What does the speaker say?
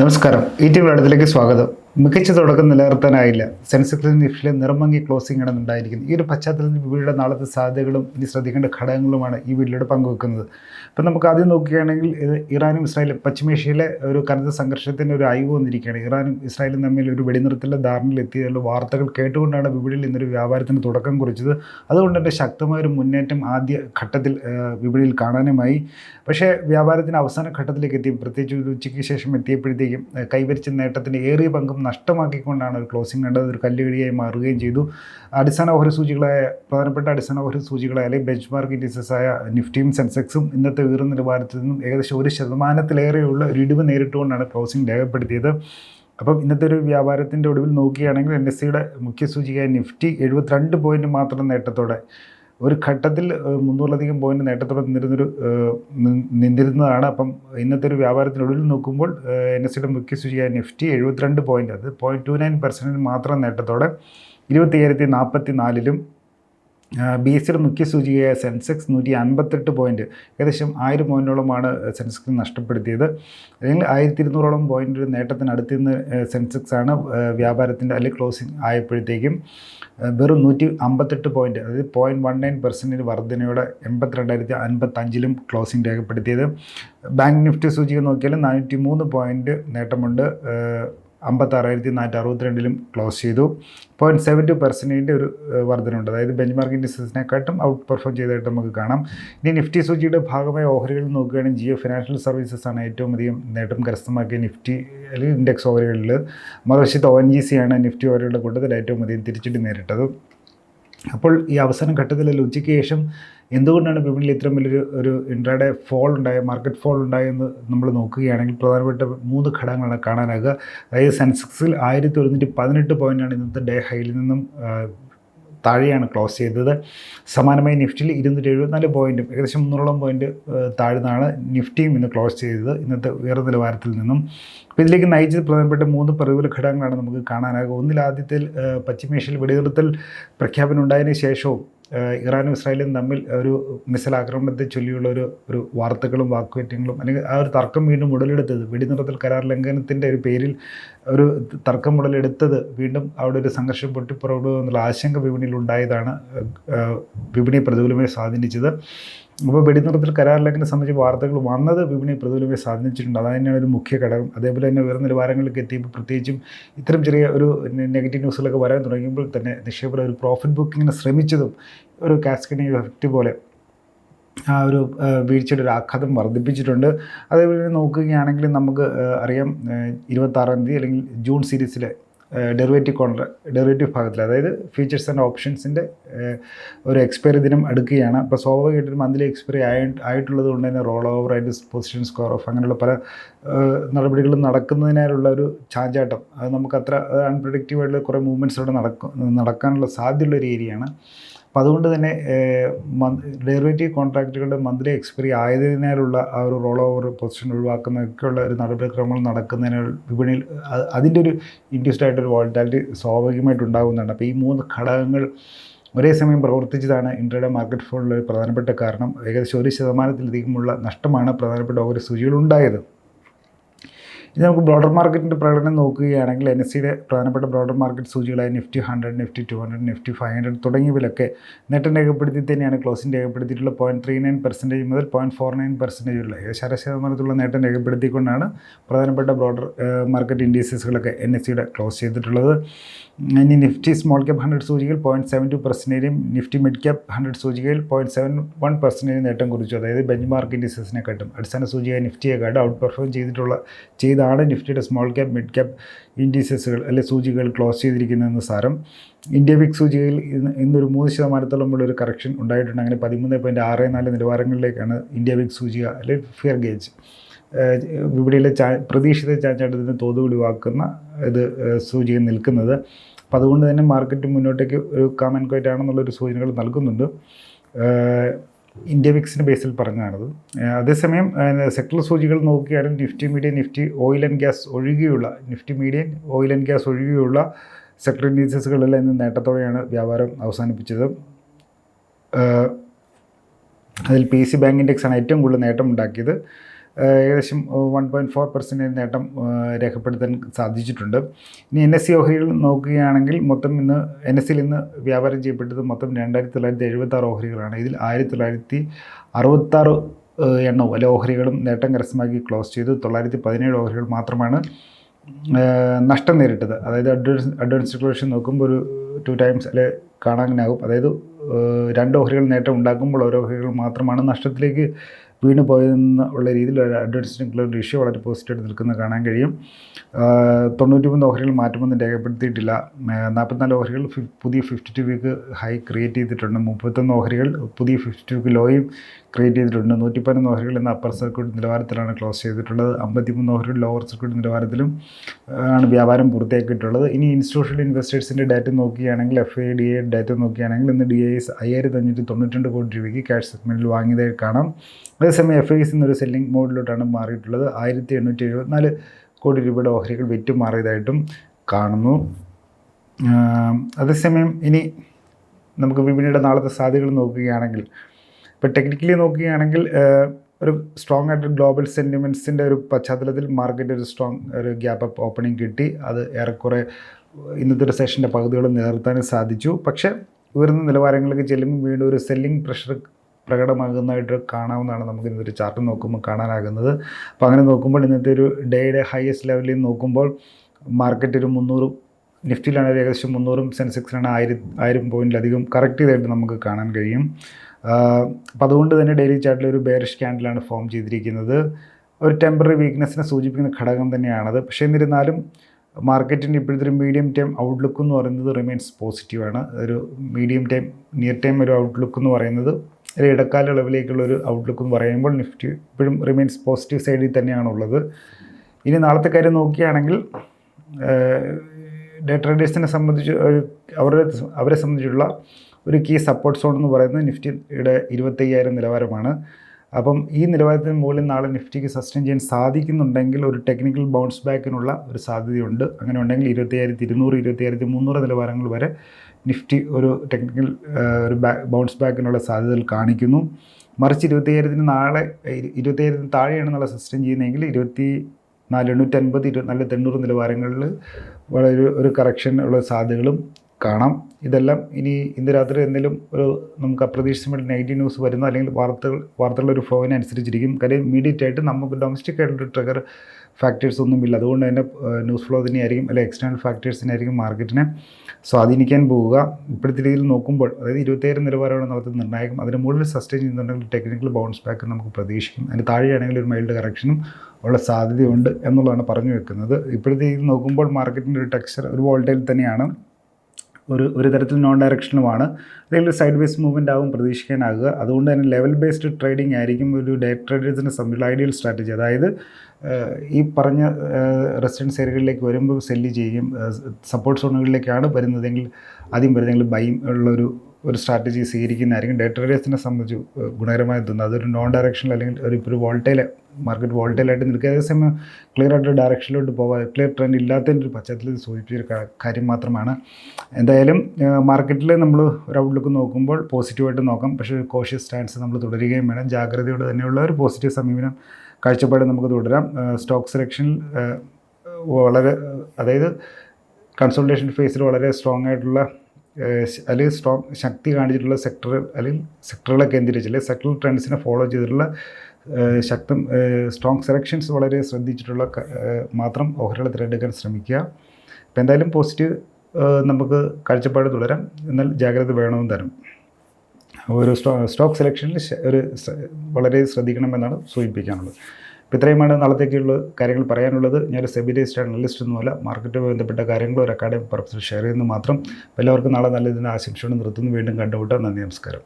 നമസ്കാരം. ഈ ടി വിളത്തിലേക്ക് സ്വാഗതം. മികച്ച തുടക്കം നിലനിർത്താനായില്ല. സെൻസെക്സ് നിഫ്റ്റിലെ നിർമ്മങ്ങി ക്ലോസിംഗ് ആണ് ഉണ്ടായിരിക്കുന്നത് ഈ ഒരു പശ്ചാത്തലത്തിൽ വീടിയുടെ നാളത്തെ സാധ്യതകളും ഇനി ശ്രദ്ധിക്കേണ്ട ഘടകങ്ങളുമാണ് ഈ വീട്ടിലൂടെ പങ്കുവെക്കുന്നത്. അപ്പം നമുക്ക് ആദ്യം നോക്കുകയാണെങ്കിൽ ഇത് ഇറാനും ഇസ്രായേലും പശ്ചിമേഷ്യയിലെ ഒരു കനത്ത സംഘർഷത്തിന്റെ ഒരു അയവ് വന്നിരിക്കുകയാണ്. ഇറാനും ഇസ്രായേലും തമ്മിൽ ഒരു വെടിനിർത്തലിന്റെ ധാരണയിലെത്തിയുള്ള വാർത്തകൾ കേട്ടുകൊണ്ടാണ് വിപണിയിൽ ഇന്നൊരു വ്യാപാരത്തിന് തുടക്കം കുറിച്ചത്. അതുകൊണ്ട് തന്നെ ശക്തമായ ഒരു മുന്നേറ്റം ആദ്യ ഘട്ടത്തിൽ വിപണിയിൽ കാണാനുമായി. പക്ഷേ വ്യാപാരത്തിന് അവസാന ഘട്ടത്തിലേക്ക് എത്തി. പ്രത്യേകിച്ച് ഉച്ചയ്ക്ക് ശേഷം എത്തിയപ്പോഴത്തേക്കും കൈവരിച്ച നേട്ടത്തിന്റെ ഏറിയ പങ്കും നഷ്ടമാക്കിക്കൊണ്ടാണ് ഒരു ക്ലോസിംഗ് കണ്ടത്. ഒരു കല്ലുകടിയായി മാറുകയും ചെയ്തു. അടിസ്ഥാന ഓഹരി സൂചികളായ പ്രധാനപ്പെട്ട അടിസ്ഥാന ഓഹരി സൂചികളായ അല്ലെങ്കിൽ ബെഞ്ച് മാർക്ക് ഇൻഡിസസായ നിഫ്റ്റിയും സെൻസെക്സും ഇന്നത്തെ ഉയർന്ന നിലവാരത്തിൽ നിന്നും ഏകദേശം ഒരു ശതമാനത്തിലേറെയുള്ള ഒരു ഇടിവ് നേരിട്ടുകൊണ്ടാണ് ക്ലോസിംഗ് രേഖപ്പെടുത്തിയത്. അപ്പം ഇന്നത്തെ ഒരു വ്യാപാരത്തിന്റെ ഒടുവിൽ നോക്കുകയാണെങ്കിൽ എൻ എസ് സിയുടെ മുഖ്യ സൂചികയായ നിഫ്റ്റി എഴുപത്തിരണ്ട് പോയിന്റ് മാത്രം നേട്ടത്തോടെ ഒരു ഘട്ടത്തിൽ മുന്നൂറിലധികം പോയിന്റ് നേട്ടത്തോടെ നിന്നിരുന്നൊരു നിന്നിരുന്നതാണ്. അപ്പം ഇന്നത്തെ ഒരു വ്യാപാരത്തിനൊടുവിൽ നോക്കുമ്പോൾ എൻ എസ് സിയുടെ മുഖ്യ സൂചികയായ നിഫ്റ്റി എഴുപത്തിരണ്ട് പോയിന്റ് അത് പോയിന്റ് ടു നയൻ പെർസെന്റിന് മാത്രം നേട്ടത്തോടെ ഇരുപത്തിയ്യായിരത്തി നാൽപ്പത്തി നാലിലും ബി എസ് സിയുടെ മുഖ്യ സൂചികയായ സെൻസെക്സ് നൂറ്റി അൻപത്തെട്ട് പോയിന്റ് ഏകദേശം ആയിരം പോയിന്റോളമാണ് സെൻസെക്സ് നഷ്ടപ്പെടുത്തിയത്. അല്ലെങ്കിൽ ആയിരത്തി ഇരുന്നൂറോളം പോയിന്റ് ഒരു നേട്ടത്തിനടുത്ത് നിന്ന് സെൻസെക്സ് ആണ് വ്യാപാരത്തിന്റെ അല്ലെങ്കിൽ ക്ലോസിംഗ് ആയപ്പോഴത്തേക്കും വെറും നൂറ്റി അമ്പത്തെട്ട് പോയിന്റ് അതായത് പോയിന്റ് വൺ നയൻ പെർസെന്റിന് വർധനയോടെ എൺപത്തിരണ്ടായിരത്തി അൻപത്തഞ്ചിലും ക്ലോസിംഗ് രേഖപ്പെടുത്തിയത്. ബാങ്ക് നിഫ്റ്റി സൂചിക നോക്കിയാൽ നാനൂറ്റി മൂന്ന് പോയിന്റ് നേട്ടമുണ്ട് അമ്പത്താറായിരത്തി നാനൂറ്റി അറുപത്തിരണ്ടിലും ക്ലോസ് ചെയ്തു. പോയിന്റ് സെവൻ ടു പെർസെന്റിന്റെ ഒരു വർധനയുണ്ട്. അതായത് ബെഞ്ച് മാർക്ക് ഇൻഡസ്ട്രീസിനെക്കാട്ടും ഔട്ട് പെർഫോം ചെയ്തതായിട്ട് നമുക്ക് കാണാം. ഇനി നിഫ്റ്റി സൂചിയുടെ ഭാഗമായ ഓഹരികൾ നോക്കുകയാണെങ്കിൽ ജിയോ ഫിനാൻഷ്യൽ സർവീസസ് ആണ് ഏറ്റവും അധികം നേട്ടം കരസ്ഥമാക്കിയ നിഫ്റ്റി അല്ലെങ്കിൽ ഇൻഡെക്സ് ഓഹരികളിൽ. മറുവശത്ത് ഒ എൻ ജി സി ആണ് നിഫ്റ്റി ഓഹരികളുടെ കൂട്ടത്തിൽ ഏറ്റവും അധികം തിരിച്ചടി നേരിട്ടത്. അപ്പോൾ ഈ അവസാന ഘട്ടത്തിലെ ഉച്ചയ്ക്ക് ശേഷം എന്തുകൊണ്ടാണ് വിപണിയിൽ ഇത്രയും വലിയൊരു ഒരു ഇൻട്രാഡേ ഫോൾ ഉണ്ടായ മാർക്കറ്റ് ഫോൾ ഉണ്ടായെന്ന് നമ്മൾ നോക്കുകയാണെങ്കിൽ പ്രധാനപ്പെട്ട മൂന്ന് ഘടകങ്ങളാണ് കാണാനാകുക. അതായത് സെൻസെക്സിൽ ആയിരത്തി ഒരുന്നൂറ്റി പതിനെട്ട് പോയിന്റാണ് ഇന്നത്തെ ഡേ ഹൈയിൽ നിന്നും താഴെയാണ് ക്ലോസ് ചെയ്തത്. സമാനമായി നിഫ്റ്റിയിൽ ഇരുന്നൂറ്റി എഴുപത്തിനാല് പോയിന്റും ഏകദേശം മുന്നൂറോളം പോയിന്റ് താഴ്ന്നാണ് നിഫ്റ്റിയും ഇന്ന് ക്ലോസ് ചെയ്തത്. ഇന്നത്തെ ഉയർന്ന നിലവാരത്തിൽ നിന്നും. അപ്പോൾ ഇതിലേക്ക് നയിച്ചത് പ്രധാനപ്പെട്ട മൂന്ന് പ്രതികൂല ഘടകങ്ങളാണ് നമുക്ക് കാണാനാകുക. ഒന്നിൽ ആദ്യത്തിൽ പശ്ചിമേഷ്യയിൽ വെടിനിർത്തൽ പ്രഖ്യാപനം ഉണ്ടായതിനു ശേഷവും ഇറാനും ഇസ്രായേലും തമ്മിൽ ഒരു മിസൈൽ ആക്രമണത്തെ ചൊല്ലിയുള്ള ഒരു ഒരു വാർത്തകളും വാക്കുവേറ്റങ്ങളും അല്ലെങ്കിൽ ആ ഒരു തർക്കം വീണ്ടും ഉടലെടുത്തത് വെടിനിർത്തൽ കരാർ ലംഘനത്തിന്റെ ഒരു പേരിൽ ഒരു തർക്കം ഉടലെടുത്തത് വീണ്ടും അവിടെ ഒരു സംഘർഷം പൊട്ടിപ്പുറപ്പെടുക എന്നുള്ള ആശങ്ക വിപണിയിൽ ഉണ്ടായതാണ് വിപണിയെ പ്രതികൂലമായി സ്വാധീനിച്ചത്. അപ്പോൾ വെടിനിർത്തൽ കരാർ ലംഘനം സംബന്ധിച്ച് വാർത്തകൾ വന്നത് വിപണി പ്രതികൂലമായി സ്വാധീനിച്ചിട്ടുണ്ട്. അത് തന്നെയാണ് ഒരു മുഖ്യ ഘടകം. അതേപോലെ തന്നെ ഉയർന്ന നിലവാരങ്ങളിലേക്ക് എത്തിയപ്പോൾ പ്രത്യേകിച്ചും ഇത്തരം ചെറിയ ഒരു നെഗറ്റീവ് ന്യൂസുകളൊക്കെ വരാൻ തുടങ്ങിയപ്പോൾ തന്നെ നിക്ഷേപകർ ഒരു പ്രോഫിറ്റ് ബുക്കിങ്ങിന് ശ്രമിച്ചതും ഒരു കാസ്കഡിങ് എഫക്റ്റ് പോലെ ആ ഒരു വീഴ്ചയുടെ ഒരു ആഘാതം വർദ്ധിപ്പിച്ചിട്ടുണ്ട്. അതേപോലെ നോക്കുകയാണെങ്കിൽ നമുക്ക് അറിയാം ഇരുപത്താറാം തീയതി അല്ലെങ്കിൽ ജൂൺ സീരീസിലെ ഡെറിവേറ്റീവ് കോൺട്ര ഡെറിവേറ്റീവ് ഭാഗത്തിൽ അതായത് ഫീച്ചേഴ്സ് ആൻഡ് ഓപ്ഷൻസിന്റെ ഒരു എക്സ്പയറി ദിനം അടുക്കുകയാണ്. അപ്പോൾ സ്വാഭാവികമായിട്ടും ഒരു മന്ത്ലി എക്സ്പയറി ആയി ആയിട്ടുള്ളത് കൊണ്ട് തന്നെ റോൾ ഓവർ ആയിട്ട് പൊസിഷൻ സ്കോർ ഓഫ് അങ്ങനെയുള്ള പല നടപടികളും നടക്കുന്നതിനാലുള്ള ഒരു ചാഞ്ചാട്ടം. അത് നമുക്ക് അത്ര അൺപ്രഡിക്റ്റീവ് ആയിട്ടുള്ള കുറേ മൂവ്മെന്റ്സ് അവിടെ നടക്കും നടക്കാനുള്ള സാധ്യതയുള്ള ഒരു ഏരിയയാണ് അപ്പോൾ അതുകൊണ്ട് തന്നെ ഡെറിവേറ്റീവ് കോൺട്രാക്റ്റുകളുടെ മന്ത്ലി എക്സ്പയറി ആയതിനാലുള്ള ആ ഒരു റോൾ ഓവർ പൊസിഷൻ ഒഴിവാക്കുന്നതൊക്കെയുള്ള ഒരു നടപടിക്രമങ്ങൾ നടക്കുന്നതിന് വിപണിയിൽ അതിന്റെ ഒരു ഇൻഡ്യൂസ്ഡ് ആയിട്ടൊരു വോൾട്ടാലിറ്റി സ്വാഭാവികമായിട്ട് ഉണ്ടാകുന്നതാണ്. അപ്പോൾ ഈ മൂന്ന് ഘടകങ്ങൾ ഒരേ സമയം പ്രവർത്തിച്ചതാണ് ഇന്ത്യയുടെ മാർക്കറ്റ് ഫോളിൽ ഒരു പ്രധാനപ്പെട്ട കാരണം. ഏകദേശം ഒരു ശതമാനത്തിലധികമുള്ള നഷ്ടമാണ് പ്രധാനപ്പെട്ട ഓരോ സൂചികൾ ഉണ്ടായത്. ഇത് നമുക്ക് ബ്രോഡർ മാർക്കറ്റിന്റെ പ്രകടനം നോക്കുകയാണെങ്കിൽ എൻ എസ് സിയുടെ പ്രധാനപ്പെട്ട broader market സൂചികളായ Nifty hundred Nifty two hundred Nifty five hundred തുടങ്ങിയവയിലൊക്കെ നേട്ടം രേഖപ്പെടുത്തി തന്നെയാണ് ക്ലോസിംഗ് രേഖപ്പെടുത്തിയിട്ടുള്ള പോയിന്റ് ത്രീ നയൻ പെർസെന്റേജ് മുതൽ പോയിന്റ് ഫോർ നയൻ പെർസെന്റേജ് ഉള്ള ഏകദേശം അര ശതമാനത്തുള്ള നേട്ടം രേഖപ്പെടുത്തിക്കൊണ്ടാണ് പ്രധാനപ്പെട്ട ബ്രോഡർ മാർക്കറ്റ് ഇൻഡീസസുകളൊക്കെ എൻ എസ് സിയുടെ ക്ലോസ് ചെയ്തിട്ടുള്ളത്. ഇനി നിഫ്റ്റി സ്മോൾ ക്യാപ് ഹൺഡ്രഡ് സൂചികയിൽ പോയിന്റ് സെവൻ ടു പെർസെന്റേജും നിഫ്റ്റി മിഡ് ക്യാപ് ഹൺഡ്രഡ് സൂചികയിൽ പോയിന്റ് സെവൻ വൺ പെർസെന്റേജ് നേട്ടം കുറിച്ചു. അതായത് ബെഞ്ച് മാർക്ക് ഇൻഡീസസിനെക്കാട്ടും അടിസ്ഥാന സൂചിക നിഫ്റ്റിയെക്കാട്ടും ഔട്ട് പെർഫോം ചെയ്തിട്ടുള്ള ചെയ്താണ് നിഫ്റ്റിയുടെ സ്മോൾ ക്യാപ് മിഡ് ക്യാപ് ഇൻഡീസസുകൾ അല്ലെ സൂചികകൾ ക്ലോസ് ചെയ്തിരിക്കുന്നതെന്ന് സാരം. ഇന്ത്യ വിക് സൂചികയിൽ ഇന്ന് ഇന്നൊരു മൂന്ന് ശതമാനത്തോളമുള്ള ഒരു കറക്ഷൻ ഉണ്ടായിട്ടുണ്ട്. അങ്ങനെ പതിമൂന്ന് പോയിന്റ് ആറ് നാല് നിലവാരങ്ങളിലേക്കാണ് ഇന്ത്യ വിക് സൂചിക അല്ലെ ഫിയർ ഗേജ് വിപണിയിലെ ചാ പ്രതീക്ഷിത ചാഞ്ചാട്ടത്തിന് തോത് ഒഴിവാക്കുന്ന ഇത് സൂചിക നിൽക്കുന്നത്. അപ്പം അതുകൊണ്ട് തന്നെ മാർക്കറ്റ് മുന്നോട്ടേക്ക് ഒരു കാമൻ ക്വൈറ്റ് ആണെന്നുള്ളൊരു സൂചനകൾ നൽകുന്നുണ്ട്. ഇന്ത്യ വിക്സിന്റെ ബേസിൽ പറഞ്ഞതാണത് അതേസമയം സെക്ടർ സൂചികൾ നോക്കുകയാണെങ്കിൽ Nifty median Nifty oil and gas ഒഴികെയുള്ള Nifty median oil and gas ഒഴികെയുള്ള സെക്ടർ ഇൻഡീസസുകളെല്ലാം ഇന്ന് നേട്ടത്തോടെയാണ് വ്യാപാരം അവസാനിപ്പിച്ചത്. അതിൽ പി സി ബാങ്ക് ഇൻഡെക്സ് ആണ് ഏറ്റവും കൂടുതൽ നേട്ടം ഉണ്ടാക്കിയത് ഏഹ് ഏകദേശം വൺ പോയിന്റ് ഫോർ പെർസെന്റേജ് നേട്ടം രേഖപ്പെടുത്താൻ സാധിച്ചിട്ടുണ്ട്. ഇനി എൻ എസ് സി ഓഹരികൾ നോക്കുകയാണെങ്കിൽ മൊത്തം ഇന്ന് എൻ എസ് സിയിൽ ഇന്ന് വ്യാപാരം ചെയ്യപ്പെട്ടത് മൊത്തം രണ്ടായിരത്തി തൊള്ളായിരത്തി എഴുപത്തി ആറ് ഓഹരികളാണ്. ഇതിൽ ആയിരത്തി തൊള്ളായിരത്തി അറുപത്താറ് എണ്ണവും അല്ലെ ഓഹരികളും നേട്ടം കരസ്ഥമാക്കി ക്ലോസ് ചെയ്തു. തൊള്ളായിരത്തി പതിനേഴ് ഓഹരികൾ മാത്രമാണ് നഷ്ടം നേരിട്ടത്. അതായത് അഡ്വാൻസ് അഡ്വാൻസ് ഡിക്ലറേഷൻ നോക്കുമ്പോൾ ഒരു ടു ടൈംസ് അല്ലെ കാണാനാകും. അതായത് രണ്ട് ഓഹരികൾ നേട്ടം ഉണ്ടാക്കുമ്പോൾ ഓരോ ഓഹരികൾ മാത്രമാണ് നഷ്ടത്തിലേക്ക് വീണ് പോയെന്ന് ഉള്ള രീതിയിൽ ഒരു അഡ്വാൻസ് ഒരു ഇഷ്യൂ വളരെ പോസിറ്റീവായിട്ട് നിൽക്കുന്നത് കാണാൻ കഴിയും. തൊണ്ണൂറ്റി മൂന്ന് ഓഹരികൾ മാറ്റമൊന്നും രേഖപ്പെടുത്തിയിട്ടില്ല. നാൽപ്പത്തിനാല് ഓഹരികൾ പുതിയ fifty two week high create ചെയ്തിട്ടുണ്ട്. മുപ്പത്തൊന്ന് ഓഹരികൾ പുതിയ ഫിഫ്റ്റി ടു വീക്ക് ലോയും ക്രിയേറ്റ് ചെയ്തിട്ടുണ്ട്. നൂറ്റി പതിനൊന്ന് ഓഹരികൾ എന്ന അപ്പർ സർക്യൂട്ട് നിലവാരത്തിലാണ് ക്ലോസ് ചെയ്തിട്ടുള്ളത്. അമ്പത്തിമൂന്ന് ഓഹരികൾ ലോവർ സർക്യൂട്ട് നിലവാരത്തിലും ആണ് വ്യാപാരം പൂർത്തിയാക്കിയിട്ടുള്ളത്. ഇനി ഇൻസ്റ്റിറ്റ്യൂഷണൽ ഇൻവെസ്റ്റേഴ്സിന്റെ ഡാറ്റ നോക്കുകയാണെങ്കിൽ F I D A data നോക്കുകയാണെങ്കിൽ ഇന്ന് ഡി ഐ എസ് അയ്യായിരത്തി അഞ്ഞൂറ്റി തൊണ്ണൂറ്റി രണ്ട് കോടി രൂപയ്ക്ക് ക്യാഷ് സെഗ്മെന്റിൽ വാങ്ങിയതായി കാണാം. അതേസമയം എഫ് ഐ സി എന്നൊരു സെല്ലിംഗ് മോഡിലോട്ടാണ് മാറിയിട്ടുള്ളത്. ആയിരത്തി എണ്ണൂറ്റി എഴുപത്തിനാല് കോടി രൂപയുടെ ഓഹരികൾ വിറ്റ് മാറിയതായിട്ടും കാണുന്നു. അതേസമയം ഇനി നമുക്ക് വിപണിയുടെ നാളത്തെ സാധ്യതകൾ നോക്കുകയാണെങ്കിൽ ഇപ്പോൾ ടെക്നിക്കലി നോക്കുകയാണെങ്കിൽ ഒരു സ്ട്രോങ് ആയിട്ട് ഗ്ലോബൽ സെന്റിമെന്റ്സിന്റെ ഒരു പശ്ചാത്തലത്തിൽ മാർക്കറ്റ് ഒരു സ്ട്രോങ് ഒരു ഗ്യാപ്പ് അപ്പ് ഓപ്പണിംഗ് കിട്ടി. അത് ഏറെക്കുറെ ഇന്നത്തെ ഒരു സെഷന്റെ പകുതികളും നിലനിർത്താനും സാധിച്ചു. പക്ഷേ ഉയർന്ന നിലവാരങ്ങളിലേക്ക് ചെല്ലുമ്പോൾ വീണ്ടും ഒരു സെല്ലിംഗ് പ്രഷർ പ്രകടമാകുന്നതായിട്ട് കാണാവുന്നതാണ് നമുക്ക് ഇന്നത്തെ ചാർട്ട് നോക്കുമ്പോൾ കാണാനാകുന്നത്. അപ്പോൾ അങ്ങനെ നോക്കുമ്പോൾ ഇന്നത്തെ ഒരു ഡേയുടെ ഹയസ്റ്റ് ലെവലിൽ നോക്കുമ്പോൾ മാർക്കറ്റ് ഒരു മുന്നൂറ് നിഫ്റ്റിയിലാണ് ഏകദേശം മുന്നൂറും സെൻസെക്സിലാണ് ആയിരം ആയിരം പോയിന്റിലധികം കറക്റ്റ് ചെയ്തായിട്ട് നമുക്ക് കാണാൻ കഴിയും. അപ്പം അതുകൊണ്ട് തന്നെ ഡെയിലി ചാർട്ടിൽ ഒരു ബെയറിഷ് ക്യാൻഡിലാണ് ഫോം ചെയ്തിരിക്കുന്നത്. ഒരു ടെമ്പററി വീക്ക്നെസ്സിനെ സൂചിപ്പിക്കുന്ന ഘടകം തന്നെയാണത്. പക്ഷേ എന്നിരുന്നാലും മാർക്കറ്റിന്റെ ഇപ്പോഴത്തെ ഒരു മീഡിയം ടൈം ഔട്ട്ലുക്ക് എന്ന് പറയുന്നത് റിമെയിൻസ് പോസിറ്റീവാണ് ഒരു മീഡിയം ടൈം നിയർ ടൈം ഒരു ഔട്ട്ലുക്ക് എന്ന് പറയുന്നത് ഒരു ഇടക്കാല ഇളവിലേക്കുള്ള ഒരു ഔട്ട്ലുക്ക് പറയുമ്പോൾ നിഫ്റ്റി ഇപ്പോഴും റിമെയിൻസ് പോസിറ്റീവ് സൈഡിൽ തന്നെയാണുള്ളത്. ഇനി നാളത്തെ കാര്യം നോക്കുകയാണെങ്കിൽ ഡേ ട്രേഡേഴ്സിനെ സംബന്ധിച്ച് അവരുടെ അവരെ സംബന്ധിച്ചുള്ള ഒരു കീ സപ്പോർട്ട് സോൺ എന്ന് പറയുന്നത് നിഫ്റ്റിയുടെ ഇരുപത്തയ്യായിരം നിലവാരമാണ്. അപ്പം ഈ നിലവാരത്തിന് മുകളിൽ നാളെ നിഫ്റ്റിക്ക് സസ്റ്റെയിൻ ചെയ്യാൻ സാധിക്കുന്നുണ്ടെങ്കിൽ ഒരു ടെക്നിക്കൽ ബൗൺസ് ബാക്കിനുള്ള ഒരു സാധ്യതയുണ്ട്. അങ്ങനെ ഉണ്ടെങ്കിൽ ഇരുപത്തയ്യായിരത്തി ഇരുന്നൂറ് ഇരുപത്തയ്യായിരത്തി മുന്നൂറ് നിലവാരങ്ങൾ വരെ നിഫ്റ്റി ഒരു ടെക്നിക്കൽ ഒരു ബൗൺസ് ബാക്കിനുള്ള സാധ്യതകൾ കാണിക്കുന്നു. മറിച്ച് ഇരുപത്തയ്യായിരത്തിന് നാളെ ഇരു- ഇരുപത്തയ്യായിരത്തിന് താഴെയാണെന്നുള്ള സസ്റ്റെയിൻ ചെയ്യുന്നതെങ്കിൽ ഇരുപത്തി നാല് എണ്ണൂറ്റൻപത് ഇരുപത്തിനാല് തൊണ്ണൂറ് നിലവാരങ്ങളിൽ വളരെ ഒരു കറക്ഷൻ ഉള്ള സാധ്യതകളും കാണാം. ഇതെല്ലാം ഇനി ഇന്ന് രാത്രി എന്തെങ്കിലും ഒരു നമുക്ക് അപ്രതീക്ഷിതമായിട്ട് നെഗറ്റീവ് ന്യൂസ് വരുന്ന അല്ലെങ്കിൽ വാർത്തകൾ വാർത്തകളുടെ ഒരു ഫോവിനെ അനുസരിച്ചിരിക്കും. കാര്യം ഇമ്മീഡിയറ്റ് ആയിട്ട് നമുക്ക് ഡൊമസ്റ്റിക് ആയിട്ടൊരു ട്രിഗർ ഫാക്ടേഴ്സ് ഒന്നുമില്ല അതുകൊണ്ട് തന്നെ ന്യൂസ് ഫ്ലോ തന്നെയായിരിക്കും. അല്ലെങ്കിൽ എക്സ്റ്റേണൽ ഫാക്ടേഴ്സിനായിരിക്കും മാർക്കറ്റിനെ സ്വാധീനിക്കാൻ പോവുക. ഇപ്പോഴത്തെ രീതിയിൽ നോക്കുമ്പോൾ അതായത് ഇരുപത്തേഴ് നിലവാരമാണ് നടത്തുന്ന നിർണായകം അതിന് മുകളിൽ സസ്റ്റെയിൻ ചെയ്യുന്നുണ്ടെങ്കിൽ ടെക്നിക്കൽ ബൗൺസ് ബാക്ക് നമുക്ക് പ്രതീക്ഷിക്കും. അതിന് താഴെയാണെങ്കിൽ ഒരു മൈൽഡ് കറക്ഷനും ഉള്ള സാധ്യതയുണ്ട് എന്നുള്ളതാണ് പറഞ്ഞു വെക്കുന്നത്. ഇപ്പോഴത്തെ രീതിയിൽ നോക്കുമ്പോൾ മാർക്കറ്റിന്റെ ഒരു ടെക്സ്ചർ ഒരു വോൾട്ടൈൽ തന്നെയാണ്. ഒരു ഒരു തരത്തിൽ നോൺ ഡയറക്ഷനുമാണ് അല്ലെങ്കിൽ സൈഡ് ബേസ് മൂവ്മെന്റ് ആവും പ്രതീക്ഷിക്കാനാകുക. അതുകൊണ്ട് തന്നെ ലെവൽ ബേസ്ഡ് ട്രേഡിംഗ് ആയിരിക്കും ഒരു ഡേ ട്രേഡേഴ്സിന്റെ സംബന്ധിച്ച ഐഡിയൽ സ്ട്രാറ്റജി അതായത് ഈ പറഞ്ഞ റെസിഡൻസ് ഏരിയകളിലേക്ക് വരുമ്പോൾ സെല്ല് ചെയ്യും സപ്പോർട്ട് സോണുകളിലേക്കാണ് വരുന്നതെങ്കിൽ ആദ്യം വരുന്നതെങ്കിൽ ബൈ ഉള്ളൊരു ഒരു സ്ട്രാറ്റജി സ്വീകരിക്കുന്നതായിരിക്കും ഡേ ട്രേഡേഴ്സിനെ സംബന്ധിച്ച് ഗുണകരമായി തോന്നുന്നത് അതൊരു നോൺ ഡയറക്ഷനിൽ അല്ലെങ്കിൽ ഒരു ഇപ്പോൾ ഒരു വോൾട്ടൈൽ മാർക്കറ്റ് വോൾട്ടേലായിട്ട് നിൽക്കുക. അതേസമയം ക്ലിയർ ആയിട്ട് ഡയറക്ഷനിലോട്ട് പോകാതെ ക്ലിയർ ട്രെൻഡ് ഇല്ലാത്തതിന്റെ ഒരു പശ്ചാത്തലത്തിൽ സൂചിപ്പിച്ചൊരു കാര്യം മാത്രമാണ്. എന്തായാലും മാർക്കറ്റിൽ നമ്മൾ ഒരു ഔട്ട്ലുക്ക് നോക്കുമ്പോൾ പോസിറ്റീവായിട്ട് നോക്കാം. പക്ഷേ ഒരു കോഷ്യസ് സ്റ്റാൻസ് നമ്മൾ തുടരുകയും വേണം. ജാഗ്രതയോടെ തന്നെയുള്ള ഒരു പോസിറ്റീവ് സമീപനം കാഴ്ചപ്പാട് നമുക്ക് തുടരാം. സ്റ്റോക്ക് സെലക്ഷനിൽ വളരെ അതായത് കൺസൾട്ടേഷൻ ഫേസിൽ വളരെ സ്ട്രോങ് ആയിട്ടുള്ള അല്ലെങ്കിൽ സ്ട്രോങ് ശക്തി കാണിച്ചിട്ടുള്ള സെക്ടർ അല്ലെങ്കിൽ സെക്ടറുകളെ കേന്ദ്രീകരിച്ച് അല്ലെങ്കിൽ സെക്ടറൽ ട്രെൻഡ്സിനെ ഫോളോ ചെയ്തിട്ടുള്ള ശക്തം സ്ട്രോങ് സെലക്ഷൻസ് വളരെ ശ്രദ്ധിച്ചിട്ടുള്ള മാത്രം ഓഹരികളെ തിരഞ്ഞെടുക്കാൻ ശ്രമിക്കുക. അപ്പോൾ എന്തായാലും പോസിറ്റീവ് നമുക്ക് കാഴ്ചപ്പാട് തുടരാം. എന്നാൽ ജാഗ്രത വേണമെന്ന് തരും. ഒരു സ്റ്റോ സ്റ്റോക്ക് സെലക്ഷനിൽ ഒരു വളരെ ശ്രദ്ധിക്കണമെന്നാണ് സൂചിപ്പിക്കാനുള്ളത്. അപ്പോൾ ഇത്രയുമാണ് നാളത്തേക്കുള്ള കാര്യങ്ങൾ പറയാനുള്ളത്. ഞാനൊരു സെബിലൈസ്ഡ് അനലിസ്റ്റ് ഒന്നുമല്ല മാർക്കറ്റുമായി ബന്ധപ്പെട്ട കാര്യങ്ങൾ ഒരു അക്കാഡമിക് പർപ്പസിൽ ഷെയർ ചെയ്യുന്നു മാത്രം. എല്ലാവർക്കും നാളെ നല്ല ഇതിന് ആശംസയോടെ നിർത്തുന്നു. വീണ്ടും കണ്ടുമുട്ടാം. നന്ദി നമസ്കാരം.